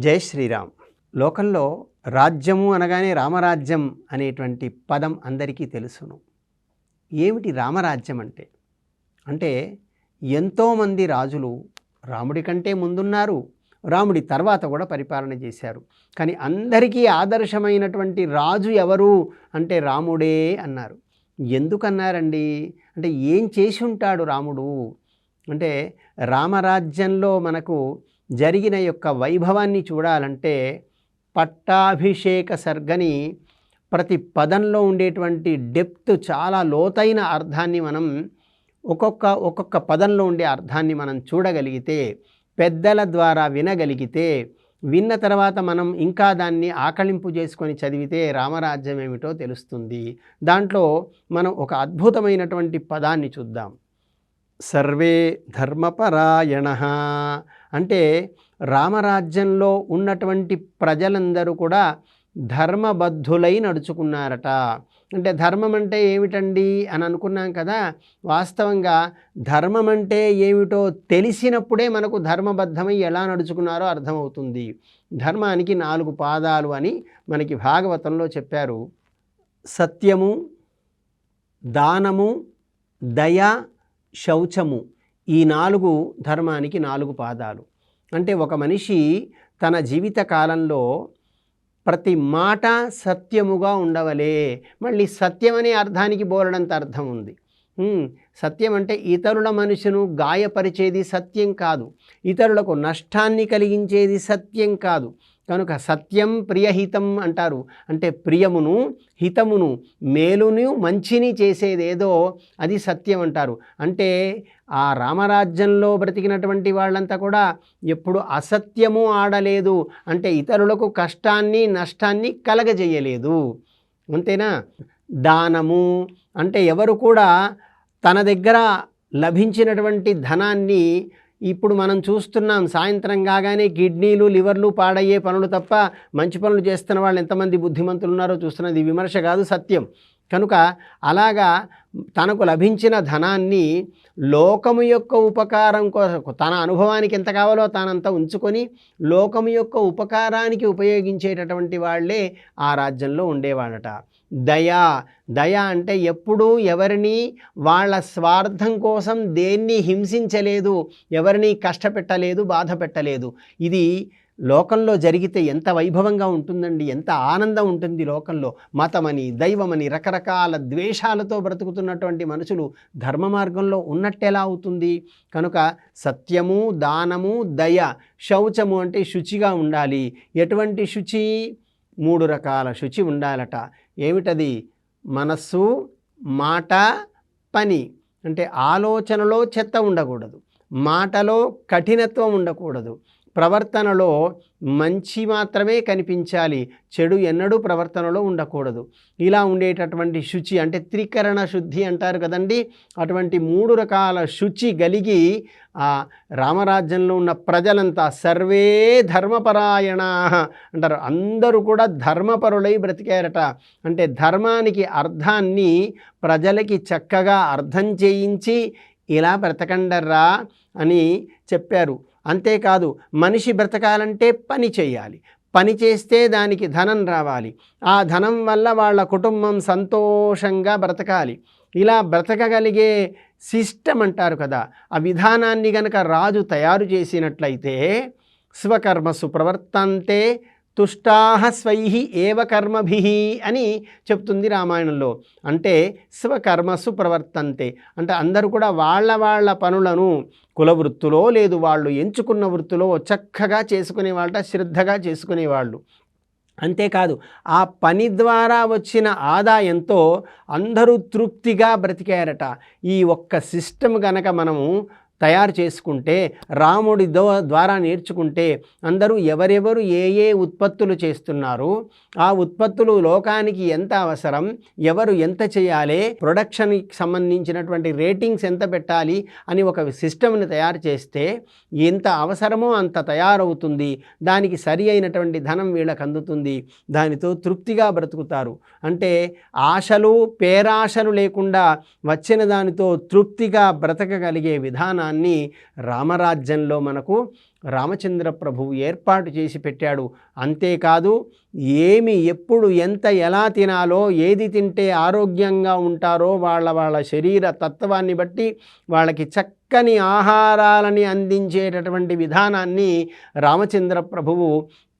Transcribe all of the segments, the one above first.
జై శ్రీరామ్. లోకంలో రాజ్యము అనగానే రామరాజ్యం అనేటువంటి పదం అందరికీ తెలుసును. ఏమిటి రామరాజ్యం అంటే? అంటే ఎంతోమంది రాజులు రాముడి కంటే ముందున్నారు రాముడి తర్వాత కూడా పరిపాలన చేశారు. కానీ అందరికీ ఆదర్శమైనటువంటి రాజు ఎవరు అంటే రాముడే అన్నారు. ఎందుకన్నారండి? అంటే ఏం చేసి ఉంటాడు రాముడు? అంటే రామరాజ్యంలో మనకు జరిగిన యొక్క వైభవాన్ని చూడాలంటే పట్టాభిషేక సర్గని ప్రతి పదంలో ఉండేటువంటి డెప్త్ చాలా లోతైన అర్థాన్ని మనం ఒక్కొక్క ఒక్కొక్క పదంలో ఉండే అర్థాన్ని మనం చూడగలిగితే పెద్దల ద్వారా వినగలిగితే విన్న తర్వాత మనం ఇంకా దాన్ని ఆకళింపు చేసుకొని చదివితే రామరాజ్యం ఏమిటో తెలుస్తుంది. దాంట్లో మనం ఒక అద్భుతమైనటువంటి పదాన్ని చూద్దాం. సర్వే ధర్మపరాయణ. అంటే రామరాజ్యంలో ఉన్నటువంటి ప్రజలందరూ కూడా ధర్మబద్ధులై నడుచుకున్నారట. అంటే ధర్మం అంటే ఏమిటండి అని అనుకున్నాం కదా. వాస్తవంగా ధర్మం అంటే ఏమిటో తెలిసినప్పుడే మనకు ధర్మబద్ధమై ఎలా నడుచుకున్నారో అర్థమవుతుంది. ధర్మానికి నాలుగు పాదాలు అని మనకి భాగవతంలో చెప్పారు. సత్యము దానము దయ శౌచము. ఈ నాలుగు ధర్మానికి నాలుగు పాదాలు. అంటే ఒక మనిషి తన జీవిత కాలంలో ప్రతి మాట సత్యముగా ఉండవలే. మళ్ళీ సత్యం అనే అర్థానికి బోలడంత అర్థం ఉంది. సత్యం అంటే ఇతరుల మనుషును గాయపరిచేది సత్యం కాదు. ఇతరులకు నష్టాన్ని కలిగించేది సత్యం కాదు. కనుక సత్యం ప్రియహితం అంటారు. అంటే ప్రియమును హితమును మేలును మంచిని చేసేదేదో అది సత్యం అంటారు. అంటే ఆ రామరాజ్యంలో బ్రతికినటువంటి వాళ్ళంతా కూడా ఎప్పుడు అసత్యము ఆడలేదు. అంటే ఇతరులకు కష్టాన్ని నష్టాన్ని కలగజేయలేదు. అంతేనా? దానము. అంటే ఎవరు కూడా తన దగ్గర లభించినటువంటి ధనాన్ని ఇప్పుడు మనం చూస్తున్నాం. సాయంత్రం కాగానే కిడ్నీలు లివర్లు పాడయ్యే పనులు తప్ప మంచి పనులు చేస్తున్న వాళ్ళు ఎంతమంది బుద్ధిమంతులు ఉన్నారో చూస్తున్నది విమర్శ కాదు సత్యం. కనుక అలాగా తనకు లభించిన ధనాన్ని లోకము యొక్క ఉపకారం కోసం తన అనుభవానికి ఎంత కావాలో తానంతా ఉంచుకొని లోకము యొక్క ఉపకారానికి ఉపయోగించేటటువంటి వాళ్ళే ఆ రాజ్యంలో ఉండేవాళ్ళట. దయా దయ అంటే ఎప్పుడూ ఎవరిని వాళ్ళ స్వార్థం కోసం దేన్ని హింసించలేదు ఎవరిని కష్టపెట్టలేదు బాధ పెట్టలేదు ఇది లోకంలో జరిగితే ఎంత వైభవంగా ఉంటుందండి ఎంత ఆనందం ఉంటుంది లోకంలో. మతమని దైవమని రకరకాల ద్వేషాలతో బ్రతుకుతున్నటువంటి మనుషులు ధర్మ మార్గంలో ఉన్నట్టెలా అవుతుంది. కనుక సత్యము దానము దయ శౌచము అంటే శుచిగా ఉండాలి. ఎటువంటి శుచి? మూడు రకాల శుచి ఉండాలట. ఏమిటది? మనస్సు మాట పని. అంటే ఆలోచనలో చెత్త ఉండకూడదు. మాటలో కఠినత్వం ఉండకూడదు. ప్రవర్తనలో మంచి మాత్రమే కనిపించాలి. చెడు ఎన్నడూ ప్రవర్తనలో ఉండకూడదు. ఇలా ఉండేటటువంటి శుచి అంటే త్రికరణ శుద్ధి అంటారు కదండి. అటువంటి మూడు రకాల శుచి కలిగి ఆ రామరాజ్యంలో ఉన్న ప్రజలంతా సర్వే ధర్మపరాయణ అంటారు. అందరూ కూడా ధర్మపరులై బ్రతికారట. అంటే ధర్మానికి అర్థాన్ని ప్రజలకి చక్కగా అర్థం చేయించి ఇలా బ్రతకండర్రా అని చెప్పారు. అంతేకాదు మనిషి బ్రతకాలంటే పని చేయాలి. పని చేస్తే దానికి ధనం రావాలి. ఆ ధనం వల్ల వాళ్ళ కుటుంబం సంతోషంగా బ్రతకాలి. ఇలా బ్రతకగలిగే సిస్టమ్ అంటారు కదా ఆ విధానాన్ని గనక రాజు తయారు చేసినట్లయితే స్వకర్మసు ప్రవర్తంతే తుష్టాహ స్వై ఏవ కర్మభి అని చెప్తుంది రామాయణంలో. అంటే స్వకర్మసు ప్రవర్తంతే. అంటే అందరూ కూడా వాళ్ళ వాళ్ళ పనులను కుల వృత్తిలో లేదు వాళ్ళు ఎంచుకున్న వృత్తిలో చక్కగా చేసుకునేవాళ్ళ శ్రద్ధగా చేసుకునేవాళ్ళు. అంతేకాదు ఆ పని ద్వారా వచ్చిన ఆదాయంతో అందరూ తృప్తిగా బ్రతికారట. ఈ ఒక్క సిస్టమ్ గనక మనము తయారు చేసుకుంటే రాముడి దో ద్వారా నేర్చుకుంటే అందరూ ఎవరెవరు ఏ ఏ ఉత్పత్తులు చేస్తున్నారు ఆ ఉత్పత్తులు లోకానికి ఎంత అవసరం ఎవరు ఎంత చేయాలి ప్రొడక్షన్కి సంబంధించినటువంటి రేటింగ్స్ ఎంత పెట్టాలి అని ఒక సిస్టమ్ని తయారు చేస్తే ఎంత అవసరమో అంత తయారవుతుంది. దానికి సరి అయినటువంటి ధనం వీళ్ళకి అందుతుంది. దానితో తృప్తిగా బ్రతుకుతారు. అంటే ఆశలు పేరాశలు లేకుండా వచ్చిన దానితో తృప్తిగా బ్రతకగలిగే విధానాన్ని విధానాన్ని రామరాజ్యంలో మనకు రామచంద్ర ప్రభువు ఏర్పాటు చేసి పెట్టాడు. అంతేకాదు ఏమి ఎప్పుడు ఎంత ఎలా తినాలో ఏది తింటే ఆరోగ్యంగా ఉంటారో వాళ్ళ వాళ్ళ శరీర తత్వాన్ని బట్టి వాళ్ళకి చక్కని ఆహారాలని అందించేటటువంటి విధానాన్ని రామచంద్ర ప్రభువు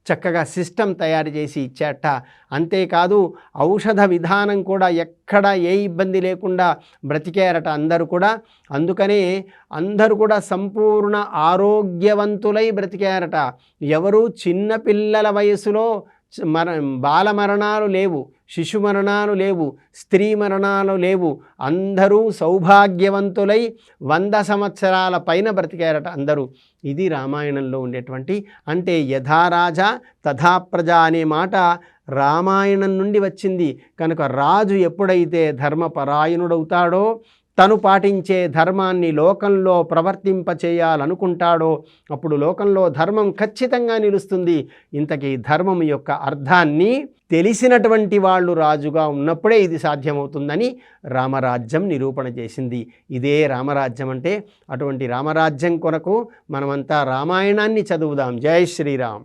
చక్కగా సిస్టమ్ తయారు చేసి ఇచ్చాట. అంతేకాదు ఔషధ విధానం కూడా ఎక్కడ ఏ ఇబ్బంది లేకుండా బ్రతికారట అందరూ కూడా. అందుకనే అందరూ కూడా సంపూర్ణ ఆరోగ్యవంతులై బ్రతికారట. ఎవరు చిన్నపిల్లల వయసులో మర బాల మరణాలు లేవు శిశు మరణాలు లేవు స్త్రీ మరణాలు లేవు. అందరూ సౌభాగ్యవంతులై వంద సంవత్సరాల పైన బ్రతికారట అందరూ. ఇది రామాయణంలో ఉండేటువంటి అంటే యథారాజా తథా ప్రజ అనే మాట రామాయణం నుండి వచ్చింది. కనుక రాజు ఎప్పుడైతే ధర్మపరాయణుడవుతాడో తను పాటించే ధర్మాన్ని లోకంలో ప్రవర్తింపచేయాలనుకుంటాడో అప్పుడు లోకంలో ధర్మం ఖచ్చితంగా నిలుస్తుంది. ఇంతకీ ధర్మం యొక్క అర్థాన్ని తెలిసినటువంటి వాళ్ళు రాజుగా ఉన్నప్పుడే ఇది సాధ్యమవుతుందని రామరాజ్యం నిరూపణ చేసింది. ఇదే రామరాజ్యం అంటే అటువంటి రామరాజ్యం కొరకు మనమంతా రామాయణాన్ని చదువుదాం. జై శ్రీరామ్.